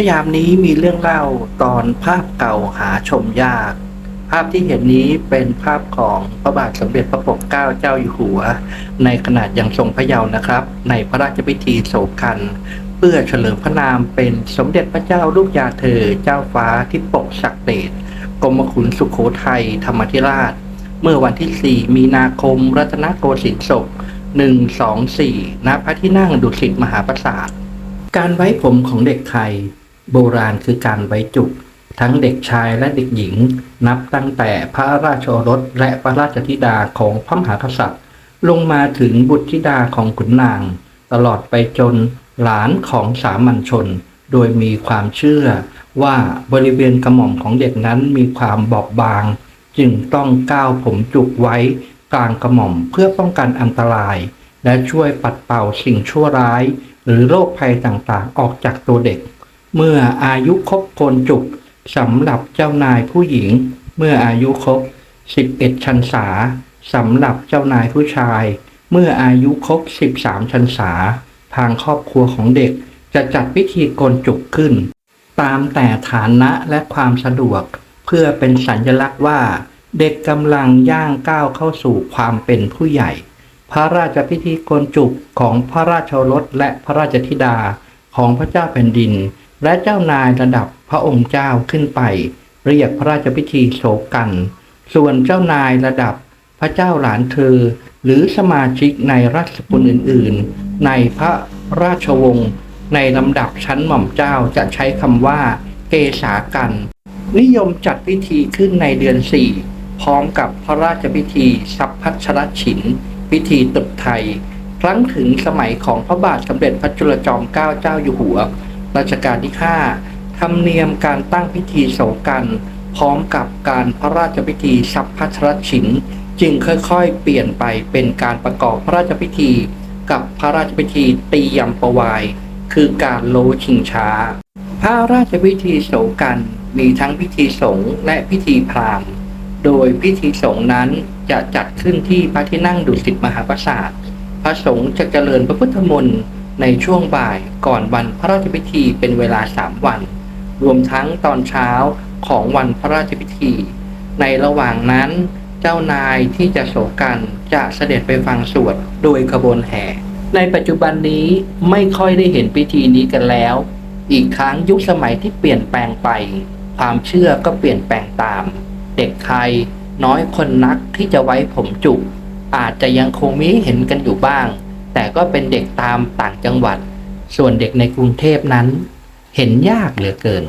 สยามนี้มีเรื่องเล่าตอนภาพเก่าหาชมยาก ภาพที่เห็นนี้เป็นภาพของพระบาทสมเด็จพระปกเกล้าเจ้าอยู่หัว ในขนาดยังทรงพระเยาว์นะครับ ในพระราชพิธีโศกกัน เพื่อเฉลิมพระนามเป็นสมเด็จพระเจ้าลูกยาเธอเจ้าฟ้าที่ปกศักดิ์เดชกรมขุนสุขโขทัยธรรมธิราช เมื่อวันที่ 4 มีนาคม รัตนโกสินทร์ศก124ณพระที่นั่งดุสิตมหาปราสาทการไว้ผมของเด็กไทย โบราณคือการไว้จุก ทั้งเด็กชายและเด็กหญิง นับตั้งแต่พระราชโอรสและพระราชธิดาของพระมหากษัตริย์ ลงมาถึงบุตรธิดาของขุนนาง ตลอดไปจนหลานของสามัญชน โดยมีความเชื่อว่าบริเวณกระหม่อมของเด็กนั้นมีความบอบบาง จึงต้องก้าวผมจุกไว้กลางกระหม่อมเพื่อป้องกันอันตราย และช่วยปัดเป่าสิ่งชั่วร้าย หรือโรคภัยต่างๆ ออกจากตัวเด็ก เมื่ออายุครบโกนจุกสำหรับเจ้านายผู้หญิง เมื่ออายุครบ11ชันษาสำหรับเจ้านายผู้ชาย เมื่ออายุครบ13ชันษา ทางครอบครัวของเด็กจะจัดพิธีโกนจุกขึ้น ตามแต่ฐานะและความสะดวก เพื่อเป็นสัญลักษณ์ว่า เด็กกำลังย่างก้าวเข้าสู่ความเป็นผู้ใหญ่ พระราชพิธีโกนจุกของพระราชโอรสและพระราชธิดาของพระเจ้าแผ่นดิน และเจ้านายระดับพระองค์เจ้าขึ้นไป เรียกพระราชพิธีโศกกัน ส่วนเจ้านายระดับพระเจ้าหลานเธอ หรือสมาชิกในราชสกุลอื่น ๆ ในพระราชวงศ์ในลำดับชั้นหม่อมเจ้าจะใช้คำว่าเกษากัน นิยมจัดพิธีขึ้นในเดือนสี่พร้อมกับพระราชพิธีสัพพัชรฉิน พิธีตรุษไทย ครั้งถึงสมัยของพระบาทสมเด็จพระจุลจอมเกล้าเจ้าอยู่หัว รัชกาลที่ 5 ธรรมเนียมการตั้งพิธีโศกกัน พร้อมกับการพระราชพิธีสัพพัชรฉินจึงค่อยๆ เปลี่ยนไปเป็นการประกอบพระราชพิธี กับพระราชพิธีตียำประวาย คือการโลชิงช้า พระราชพิธีโศกกันมีทั้งพิธีสงฆ์และพิธีพราหมณ์ โดยพิธีสงฆ์นั้นจะจัดขึ้นที่พระที่นั่งดุสิตมหาปราสาท พระสงฆ์จะเจริญพระพุทธมนต์ ในช่วงบ่ายก่อนวันพระราชพิธีเป็นเวลาสามวัน รวมทั้งตอนเช้าของวันพระราชพิธี ในระหว่างนั้น เจ้านายที่จะโศกันจะเสด็จไปฟังสวดโดยขบวนแห่ ในปัจจุบันนี้ไม่ค่อยได้เห็นพิธีนี้กันแล้ว อีกครั้งยุคสมัยที่เปลี่ยนแปลงไป ความเชื่อก็เปลี่ยนแปลงตาม เด็กไทยน้อยคนนักที่จะไว้ผมจุกอาจจะยังคงมีเห็นกันอยู่บ้าง แต่ก็เป็นเด็กตามต่างจังหวัด ส่วนเด็กในกรุงเทพนั้น เห็นยากเหลือเกิน